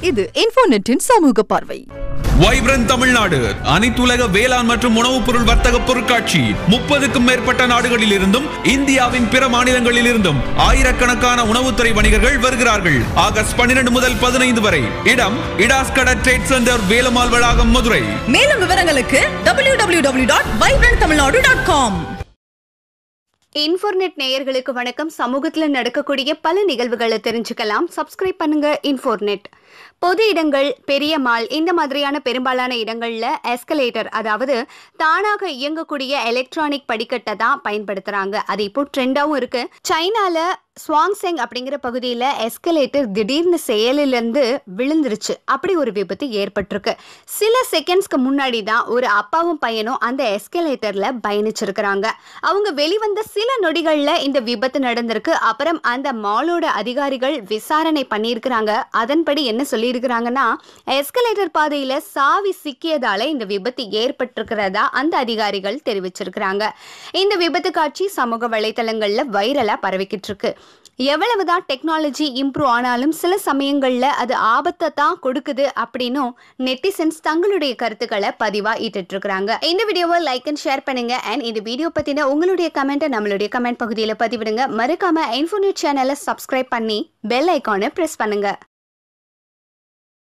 இது இன்ஃபோநெட்டின் சமூக பார்வை. வைப்ரன் தமிழ்நாடு அனைத்துலக வேளாண் மற்றும் உணவுப் பொருள் வர்த்தக பொருட்காட்சி முப்பதுக்கும் மேற்பட்ட நாடுகளில் இருந்தும் இந்தியாவின் பிற மாநிலங்களில் இருந்தும் ஆயிரக்கணக்கான உணவுத்துறை வணிகர்கள் வருகிறார்கள். ஆகஸ்ட் பன்னிரண்டு முதல் பதினைந்து வரை இடம் இடாஸ்கட ட்ரேட் சென்டர் வேலுமால் வளாகம் மதுரை. மேலும் விவரங்களுக்கு www.vibranttamilnadu.com இன்ஃபோர்நெட் நேயர்களுக்கு வணக்கம். சமூகத்துல நடக்கக்கூடிய பல நிகழ்வுகளை தெரிஞ்சுக்கலாம். சப்ஸ்கிரைப் பண்ணுங்க இன்ஃபோர்நெட். பொது இடங்கள் பெரிய மால் இந்த மாதிரியான பெரும்பாலான இடங்கள்ல எஸ்கலேட்டர் அதாவது தானாக இயங்கக்கூடிய எலக்ட்ரானிக் படிக்கட்டை தான் பயன்படுத்துறாங்க. அது இப்போ ட்ரெண்டாகவும் இருக்கு. சைனால ஸ்வாங்செங் அப்படிங்கிற பகுதியில் எஸ்கலேட்டர் திடீர்னு செயலிலிருந்து விழுந்துருச்சு. அப்படி ஒரு விபத்து ஏற்பட்டிருக்கு. சில செகண்ட்ஸ்க்கு முன்னாடி தான் ஒரு அப்பாவும் பையனும் அந்த எஸ்கலேட்டர்ல பயணிச்சிருக்கிறாங்க. அவங்க வெளிவந்த சில நொடிகளில் இந்த விபத்து நடந்திருக்கு. அப்புறம் அந்த மாலோட அதிகாரிகள் விசாரணை பண்ணியிருக்கிறாங்க. அதன்படி என்ன சொல்லியிருக்கிறாங்கன்னா எஸ்கலேட்டர் பாதையில் சாவி சிக்கியதால இந்த விபத்து ஏற்பட்டிருக்கிறதா அந்த அதிகாரிகள் தெரிவிச்சிருக்கிறாங்க. இந்த விபத்து காட்சி சமூக வலைதளங்களில் வைரலாக பரவிக்கிட்டு இருக்கு எவ்வளவுதான் டெக்னாலஜி இம்ப்ரூவ் ஆனாலும் சில சமயங்களில் அது ஆபத்தை தான் கொடுக்குது அப்படின்னும் நெட்டிசன்ஸ் தங்களுடைய கருத்துக்களை பதிவாக இட்டுட்டு இந்த வீடியோவை லைக் அண்ட் ஷேர் பண்ணுங்க. அண்ட் இந்த வீடியோ பற்றின உங்களுடைய கமெண்ட்டை நம்மளுடைய கமெண்ட் பகுதியில் பதிவிடுங்க. மறக்காம இன்ஃபோனியூட் சேனலை சப்ஸ்கிரைப் பண்ணி பெல் ஐக்கானை ப்ரெஸ் பண்ணுங்க.